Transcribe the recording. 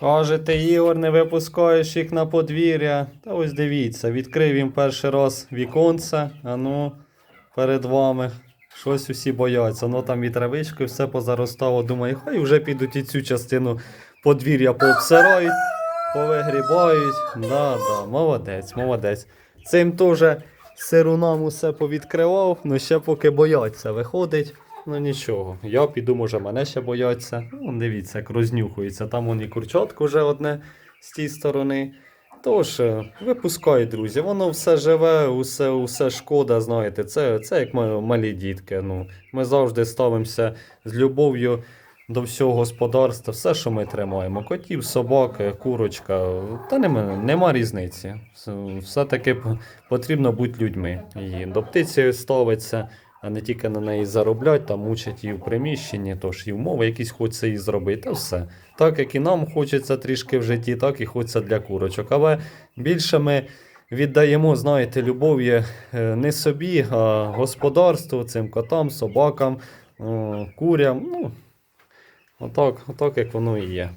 Кажете, Ігор, не випускаєш їх на подвір'я. Та ось дивіться, відкрив їм перший раз віконце, а ну, перед вами. Щось усі бояться. Ну там і травички все позаростало. Думаю, хай вже підуть і цю частину подвір'я пообсирають, повигрібають. Да, да, молодець, молодець. Цим теж сирунам усе повідкривав, ну ще поки бояться. Виходить. Ну нічого, я піду, може, мене ще бояться. Ну, дивіться, як рознюхується. Там вон і курчатку вже одне з тієї сторони. Тож, е, випускай, друзі, воно все живе, усе, усе шкода, знаєте, це, це як ми, малі дітки. Ну, ми завжди ставимося з любов'ю до всього господарства, все, що ми тримаємо. Котів, собак, е, курочка, та нема, нема різниці. Все- Все-таки потрібно бути людьми. І до птиці ставиться, а не тільки на неї зароблять, там мучать її в приміщенні, тож і умови якісь хочеться їй зробити, все. Так як і нам хочеться трішки в житті, так і хочеться для курочок. Але більше ми віддаємо, знаєте, любов'ю е, не собі, а господарству, цим котам, собакам, курям. Ну, отак, отак, як воно і є.